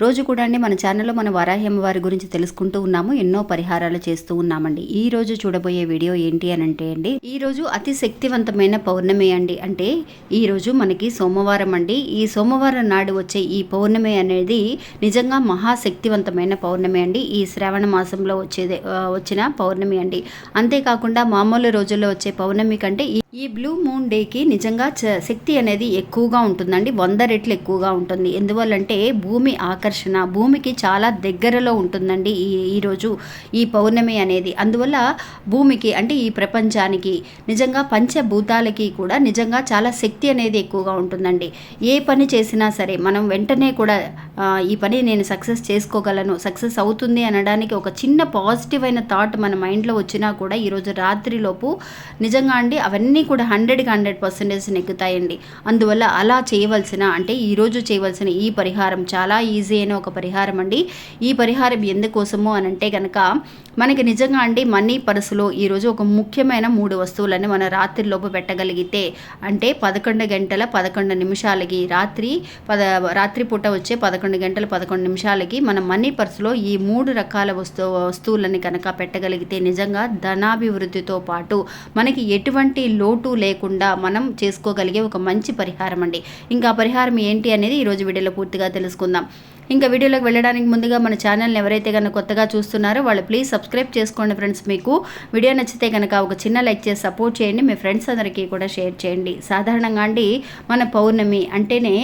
రోజు కూడా అండి మన ఛానల్లో మన వరాహ్యం వారి గురించి తెలుసుకుంటూ ఉన్నాము ఎన్నో పరిహారాలు చేస్తూ ఉన్నామండి. ఈ రోజు చూడబోయే వీడియో ఏంటి అని అంటే అండి ఈ రోజు అతి శక్తివంతమైన పౌర్ణమి అండి. అంటే ఈ రోజు మనకి సోమవారం అండి. ఈ సోమవారం నాడు వచ్చే ఈ పౌర్ణమి అనేది నిజంగా మహాశక్తివంతమైన పౌర్ణమి అండి. ఈ శ్రావణ మాసంలో వచ్చేది వచ్చిన పౌర్ణమి అండి. అంతేకాకుండా మామూలు రోజుల్లో వచ్చే పౌర్ణమి కంటే ఈ బ్లూ మూన్ డేకి నిజంగా చ- శక్తి అనేది ఎక్కువగా ఉంటుందండి. వంద రెట్లు ఎక్కువగా ఉంటుంది. ఎందువల్లంటే భూమి ఆకర్షణ భూమికి చాలా దగ్గరలో ఉంటుందండి ఈ ఈరోజు ఈ పౌర్ణమి అనేది. అందువల్ల భూమికి అంటే ఈ ప్రపంచానికి నిజంగా పంచభూతాలకి కూడా నిజంగా చాలా శక్తి అనేది ఎక్కువగా ఉంటుందండి. ఏ పని చేసినా సరే మనం వెంటనే కూడా ఈ పని నేను సక్సెస్ చేసుకోగలను సక్సెస్ అవుతుంది అనడానికి ఒక చిన్న పాజిటివ్ అయిన థాట్ మన మైండ్లో వచ్చినా కూడా ఈరోజు రాత్రిలోపు నిజంగా అండి అవన్నీ కూడా హండ్రెడ్కి హండ్రెడ్ పర్సెంటేజ్ నెగ్గుతాయండి అందువల్ల అలా చేయవలసిన అంటే ఈరోజు చేయవలసిన ఈ పరిహారం చాలా ఈజీ అయిన ఒక పరిహారం అండి. ఈ పరిహారం ఎందుకోసము అని అంటే కనుక మనకి నిజంగా అండి మనీ పర్సులో ఈరోజు ఒక ముఖ్యమైన మూడు వస్తువులని మన రాత్రిలోపు పెట్టగలిగితే అంటే పదకొండు గంటల పదకొండు నిమిషాలకి రాత్రి పద రాత్రి పూట వచ్చే పదకొండు గంటల పదకొండు నిమిషాలకి మన మనీ పర్సులో ఈ మూడు రకాల వస్తు వస్తువులని కనుక పెట్టగలిగితే నిజంగా ధనాభివృద్ధితో పాటు మనకి ఎటువంటి లోటు లేకుండా మనం చేసుకోగలిగే ఒక మంచి పరిహారం అండి. ఇంకా పరిహారం ఏంటి అనేది ఈరోజు వీడియోలో పూర్తిగా తెలుసుకుందాం. ఇంకా వీడియోలోకి వెళ్ళడానికి ముందుగా మన ఛానల్ని ఎవరైతే కనుక కొత్తగా చూస్తున్నారో వాళ్ళు ప్లీజ్ సబ్స్క్రైబ్ చేసుకోండి ఫ్రెండ్స్ మీకు వీడియో నచ్చితే కనుక ఒక చిన్న లైక్ చేసి సపోర్ట్ చేయండి. మీ ఫ్రెండ్స్ అందరికీ కూడా షేర్ చేయండి. సాధారణంగా అండి మన పౌర్ణమి అంటేనే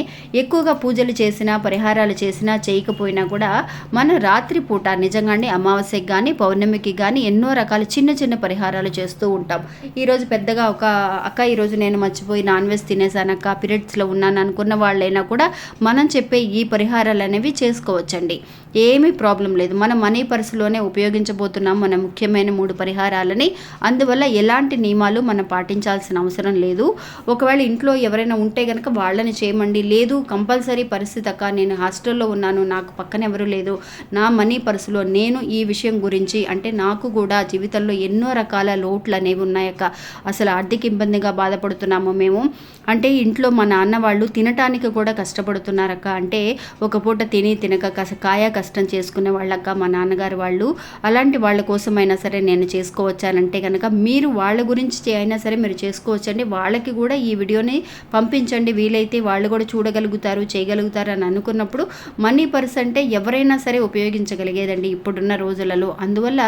ఎక్కువగా పూజలు చేసినా పరిహారాలు చేసినా చేయకపోయినా కూడా మన రాత్రి పూట నిజంగా అండి అమావాస్యకి కానీ పౌర్ణమికి కానీ ఎన్నో రకాల చిన్న చిన్న పరిహారాలు చేస్తూ ఉంటాం. ఈరోజు పెద్దగా ఒక అక్క ఈరోజు నేను మర్చిపోయి నాన్ వెజ్ తినేసానక్క పీరియడ్స్లో ఉన్నాను అనుకున్న వాళ్ళైనా కూడా మనం చెప్పే ఈ పరిహారాలు అనేవి చేసుకోవచ్చండి. ఏమీ ప్రాబ్లం లేదు. మన మనీ పర్సులోనే ఉపయోగించబోతున్నాం మన ముఖ్యమైన మూడు పరిహారాలని. అందువల్ల ఎలాంటి నియమాలు మనం పాటించాల్సిన అవసరం లేదు. ఒకవేళ ఇంట్లో ఎవరైనా ఉంటే కనుక వాళ్ళని చేయమండి. లేదు కంపల్సరీ పరిస్థితి అక్క నేను హాస్టల్లో ఉన్నాను నాకు పక్కన ఎవరు లేదు. నా మనీ పర్సులో నేను ఈ విషయం గురించి అంటే నాకు కూడా జీవితంలో ఎన్నో రకాల లోట్లు అనేవి ఉన్నాయక్క అసలు ఆర్థిక ఇబ్బందిగా బాధపడుతున్నాము మేము. అంటే ఇంట్లో మా నాన్న వాళ్ళు తినటానికి కూడా కష్టపడుతున్నారక్క అంటే ఒక పూట తిని తినక కస కాయ కష్టం చేసుకునే వాళ్ళక్క మా నాన్నగారు వాళ్ళు. అలాంటి వాళ్ళ కోసమైనా సరే నేను చేసుకోవచ్చానంటే కనుక మీరు వాళ్ళ గురించి అయినా సరే మీరు చేసుకోవచ్చండి. వాళ్ళకి కూడా ఈ వీడియోని పంపించండి. వీలైతే వాళ్ళు కూడా చూడగలుగుతారు చేయగలుగుతారు అని అనుకున్నప్పుడు మనీ పర్స్ అంటే ఎవరైనా సరే ఉపయోగించగలిగేదండి ఇప్పుడున్న రోజులలో. అందువల్ల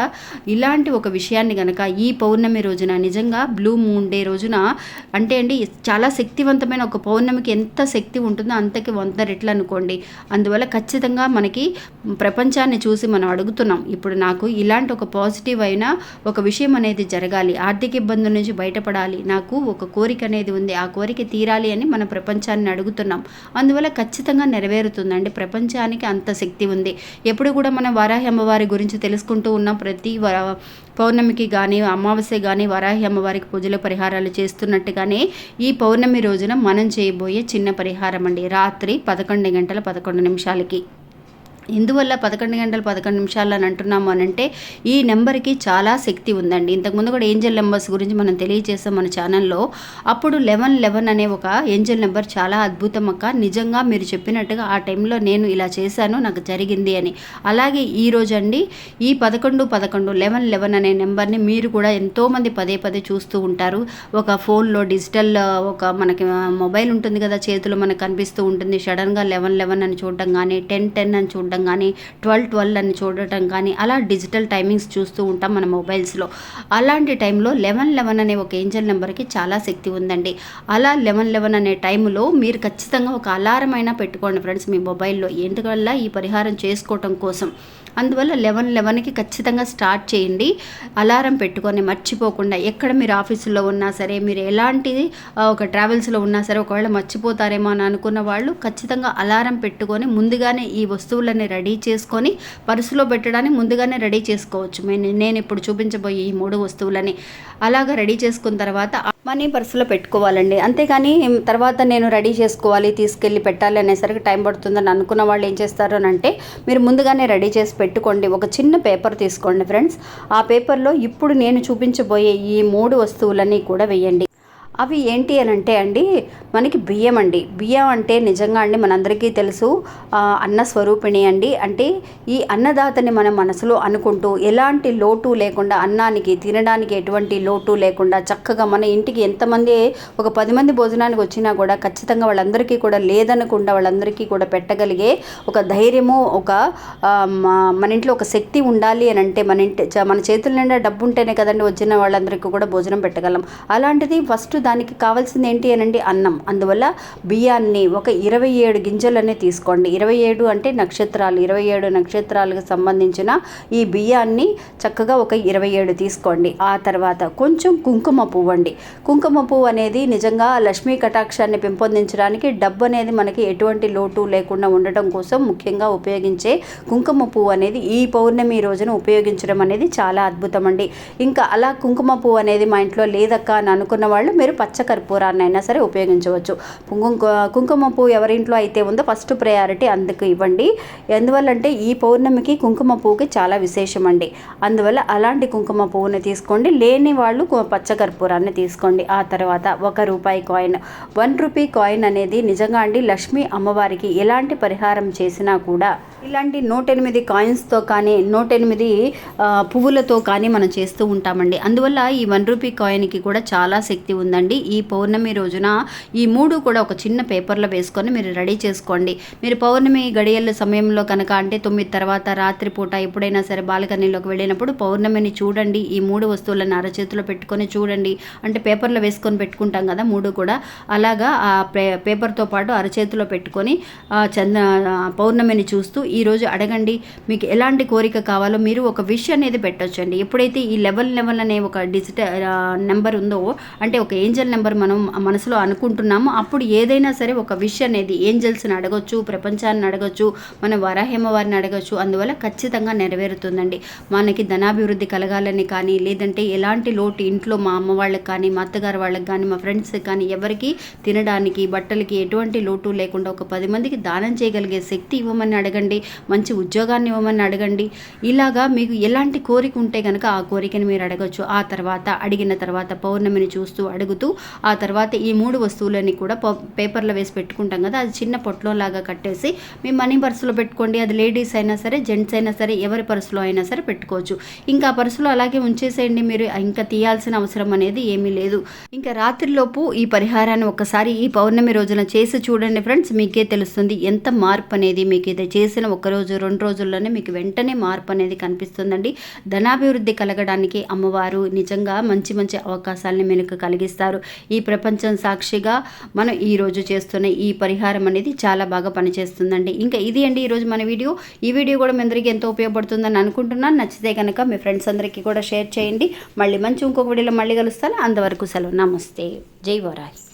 ఇలాంటి ఒక విషయాన్ని కనుక ఈ పౌర్ణమి రోజున నిజంగా బ్లూ మూన్ డే రోజున అంటే అండి చాలా శక్తివంతమైన ఒక పౌర్ణమికి ఎంత శక్తి ఉంటుందో అంతకి వంద రెట్లు అనుకోండి. అందువల్ల ఖచ్చితంగా మనకి ప్రపంచాన్ని చూసి మనం అడుగుతున్నాం. ఇప్పుడు నాకు ఇలాంటి ఒక పాజిటివ్ అయిన ఒక విషయం అనేది జరగాలి. ఆర్థిక ఇబ్బందుల నుంచి బయటపడాలి. నాకు ఒక కోరిక అనేది ఉంది. ఆ కోరిక తీరాలి అని మన ప్రపంచాన్ని అడుగుతున్నాం. అందువల్ల ఖచ్చితంగా నెరవేరుతుందండి. ప్రపంచానికి అంత శక్తి ఉంది. ఎప్పుడు కూడా మనం వారాహి అమ్మవారి గురించి తెలుసుకుంటూ ఉన్నాం ప్రతి పౌర్ణమికి కానీ అమావాస్య కానీ వరాహి అమ్మవారికి పూజలు పరిహారాలు చేస్తున్నట్టుగానే ఈ పౌర్ణమి రోజున మనం చేయబోయే చిన్న పరిహారం అండి రాత్రి పదకొండు గంటల పదకొండు నిమిషాలకి. ఎందువల్ల పదకొండు గంటల పదకొండు నిమిషాలు అని అంటున్నాము అని అంటే ఈ నెంబర్కి చాలా శక్తి ఉందండి. ఇంతకుముందు కూడా ఏంజల్ నెంబర్స్ గురించి మనం తెలియజేసాం మన ఛానల్లో. అప్పుడు లెవెన్ లెవెన్ అనే ఒక ఏంజల్ నెంబర్ చాలా అద్భుతం అక్క. నిజంగా మీరు చెప్పినట్టుగా ఆ టైంలో నేను ఇలా చేశాను నాకు జరిగింది అని. అలాగే ఈ రోజు అండి ఈ పదకొండు పదకొండు లెవెన్ లెవెన్ అనే నెంబర్ని మీరు కూడా ఎంతోమంది పదే పదే చూస్తూ ఉంటారు. ఒక ఫోన్లో డిజిటల్ ఒక మనకి మొబైల్ ఉంటుంది కదా చేతిలో మనకు కనిపిస్తూ ఉంటుంది. సడన్గా లెవెన్ లెవెన్ అని చూడటం కానీ టెన్ టెన్ అని చూడటం కానీ ట్వెల్వ్ ట్వెల్వ్ అని చూడటం కానీ అలా డిజిటల్ టైమింగ్స్ చూస్తూ ఉంటాం మన మొబైల్స్లో. అలాంటి టైంలో లెవెన్ లెవెన్ అనే ఒక ఏంజల్ నెంబర్కి చాలా శక్తి ఉందండి. అలా లెవెన్ లెవెన్ అనే టైంలో మీరు ఖచ్చితంగా ఒక అలారం అయినా పెట్టుకోండి ఫ్రెండ్స్ మీ మొబైల్లో. ఎందువల్ల? ఈ పరిహారం చేసుకోవటం కోసం. అందువల్ల లెవెన్ లెవెన్కి ఖచ్చితంగా స్టార్ట్ చేయండి. అలారం పెట్టుకొని మర్చిపోకుండా ఎక్కడ మీరు ఆఫీసులో ఉన్నా సరే మీరు ఎలాంటి ఒక ట్రావెల్స్లో ఉన్నా సరే ఒకవేళ మర్చిపోతారేమో అని అనుకున్న వాళ్ళు ఖచ్చితంగా అలారం పెట్టుకొని ముందుగానే ఈ వస్తువులని రెడీ చేసుకొని పర్సులో పెట్టడానికి ముందుగానే రెడీ చేసుకోవచ్చు. నేను నేను ఇప్పుడు చూపించబోయే ఈ మూడు వస్తువులని అలాగా రెడీ చేసుకున్న తర్వాత మనీ పర్సులో పెట్టుకోవాలండి. అంతేగాని తర్వాత నేను రెడీ చేసుకోవాలి తీసుకెళ్ళి పెట్టాలి అనేసరికి టైం పడుతుందని అనుకున్న వాళ్ళు ఏం చేస్తారు అని అంటే మీరు ముందుగానే రెడీ చేసి పెట్టుకోండి. ఒక చిన్న పేపర్ తీసుకోండి ఫ్రెండ్స్. ఆ పేపర్లో ఇప్పుడు నేను చూపించబోయే ఈ మూడు వస్తువులన్నీ కూడా వేయండి. అవి ఏంటి అని అంటే అండి మనకి బియ్యం అండి. బియ్యం అంటే నిజంగా అండి మనందరికీ తెలుసు అన్న స్వరూపిణి అండి. అంటే ఈ అన్నదాతని మన మనసులో అనుకుంటూ ఎలాంటి లోటు లేకుండా అన్నానికి తినడానికి ఎటువంటి లోటు లేకుండా చక్కగా మన ఇంటికి ఎంతమంది ఒక పది మంది భోజనానికి వచ్చినా కూడా ఖచ్చితంగా వాళ్ళందరికీ కూడా లేదనకుండా వాళ్ళందరికీ కూడా పెట్టగలిగే ఒక ధైర్యము ఒక మన ఇంట్లో ఒక శక్తి ఉండాలి అని అంటే మన ఇంటి మన చేతుల నిండా డబ్బు ఉంటేనే కదండి వచ్చిన వాళ్ళందరికీ కూడా భోజనం పెట్టగలం. అలాంటిది ఫస్ట్ దానికి కావాల్సింది ఏంటి అని అన్నం. అందువల్ల బియ్యాన్ని ఒక ఇరవై ఏడు గింజలనే తీసుకోండి. ఇరవై ఏడు అంటే నక్షత్రాలు. ఇరవై ఏడు నక్షత్రాలకు సంబంధించిన ఈ బియ్యాన్ని చక్కగా ఒక ఇరవై ఏడు తీసుకోండి. ఆ తర్వాత కొంచెం కుంకుమ పువ్వు అండి కుంకుమ పువ్వు అనేది నిజంగా లక్ష్మీ కటాక్షాన్ని పెంపొందించడానికి డబ్బు అనేది మనకి ఎటువంటి లోటు లేకుండా ఉండటం కోసం ముఖ్యంగా ఉపయోగించే కుంకుమ పువ్వు అనేది ఈ పౌర్ణమి రోజున ఉపయోగించడం అనేది చాలా అద్భుతం అండి. ఇంకా అలా కుంకుమ పువ్వు అనేది మా ఇంట్లో లేదక్క అని అనుకున్న వాళ్ళు మీరు పచ్చ కర్పూరాన్ని అయినా సరే ఉపయోగించవచ్చు. కుంకుమ కుంకుమ పువ్వు ఎవరింట్లో అయితే ఉందో ఫస్ట్ ప్రయారిటీ అందుకు ఇవ్వండి. ఎందువల్లంటే ఈ పౌర్ణమికి కుంకుమ పువ్వుకి చాలా విశేషం అండి అందువల్ల అలాంటి కుంకుమ పువ్వుని తీసుకోండి. లేని వాళ్ళు పచ్చకర్పూరాన్ని పచ్చ కర్పూరాన్ని తీసుకోండి. ఆ తర్వాత ఒక రూపాయి కాయిన్. వన్ రూపీ కాయిన్ అనేది నిజంగా అండి లక్ష్మీ అమ్మవారికి ఎలాంటి పరిహారం చేసినా కూడా ఇలాంటి నూట ఎనిమిది కాయిన్స్తో కానీ నూట ఎనిమిది పువ్వులతో కానీ మనం చేస్తూ ఉంటామండి. అందువల్ల ఈ వన్ రూపీ కాయిన్కి కూడా చాలా శక్తి ఉందండి. ఈ పౌర్ణమి రోజున ఈ మూడు కూడా ఒక చిన్న పేపర్లో వేసుకొని మీరు రెడీ చేసుకోండి. మీరు పౌర్ణమి గడియల సమయంలో కనుక అంటే తొమ్మిది తర్వాత రాత్రిపూట ఎప్పుడైనా సరే బాల్కనీలోకి వెళ్ళినప్పుడు పౌర్ణమిని చూడండి. ఈ మూడు వస్తువులను అరచేతిలో పెట్టుకొని చూడండి. అంటే పేపర్లో వేసుకొని పెట్టుకుంటాం కదా మూడు కూడా. అలాగా ఆ పే పేపర్తో పాటు అరచేతిలో పెట్టుకొని చంద పౌర్ణమిని చూస్తూ ఈరోజు అడగండి. మీకు ఎలాంటి కోరిక కావాలో మీరు ఒక విష్ అనేది పెట్టొచ్చండి. ఎప్పుడైతే ఈ లెవెల్ లెవెల్ అనే ఒక డిజిటల్ నెంబర్ ఉందో అంటే ఒక ఏంజల్ నెంబర్ మనం మనసులో అనుకుంటున్నామో అప్పుడు ఏదైనా సరే ఒక విష్ అనేది ఏంజల్స్ని అడగొచ్చు ప్రపంచాన్ని అడగొచ్చు మన వరాహేమ వారిని అడగొచ్చు అందువల్ల ఖచ్చితంగా నెరవేరుతుందండి. మనకి ధనాభివృద్ధి కలగాలని కానీ లేదంటే ఎలాంటి లోటు ఇంట్లో మా అమ్మ వాళ్ళకి కానీ మా అత్తగారు వాళ్ళకి కానీ మా ఫ్రెండ్స్కి కానీ ఎవరికి తినడానికి బట్టలకి ఎటువంటి లోటు లేకుండా ఒక పది మందికి దానం చేయగలిగే శక్తి ఇవ్వమని అడగండి మంచి ఉద్యోగాన్ని ఇవ్వమని అడగండి. ఇలాగా మీకు ఎలాంటి కోరిక ఉంటే కనుక ఆ కోరికని మీరు అడగచ్చు. ఆ తర్వాత అడిగిన తర్వాత పౌర్ణమిని చూస్తూ అడుగుతూ ఆ తర్వాత ఈ మూడు వస్తువులని కూడా పేపర్లో వేసి పెట్టుకుంటాం కదా. అది చిన్న పొట్లో లాగా కట్టేసి మీ మనీ పర్సులో పెట్టుకోండి. అది లేడీస్ అయినా సరే జెంట్స్ అయినా సరే ఎవరి పర్సులో అయినా సరే పెట్టుకోవచ్చు. ఇంకా ఆ పర్సులో అలాగే ఉంచేసేయండి మీరు. ఇంకా తీయాల్సిన అవసరం అనేది ఏమీ లేదు. ఇంకా రాత్రిలోపు ఈ పరిహారాన్ని ఒకసారి ఈ పౌర్ణమి రోజున చేసి చూడండి ఫ్రెండ్స్. మీకే తెలుస్తుంది ఎంత మార్పు అనేది. మీకు ఇది చేసిన ఒక రోజు రెండు రోజుల్లోనే మీకు వెంటనే మార్పు అనేది కనిపిస్తుందండి. ధనాభివృద్ధి కలగడానికి అమ్మవారు నిజంగా మంచి మంచి అవకాశాలని మీకు కలిగిస్తారు. ఈ ప్రపంచం సాక్షిగా మనం ఈరోజు చేస్తున్న ఈ పరిహారం అనేది చాలా బాగా పనిచేస్తుందండి. ఇంకా ఇది అండి ఈరోజు మన వీడియో. ఈ వీడియో కూడా మీ అందరికీ ఎంతో ఉపయోగపడుతుందని అనుకుంటున్నాను. నచ్చితే కనుక మీ ఫ్రెండ్స్ అందరికీ కూడా షేర్ చేయండి. మళ్ళీ మంచి ఇంకొక వీడియోలో మళ్ళీ కలుస్తాను. అంతవరకు సెలవు. నమస్తే. జై వరాయి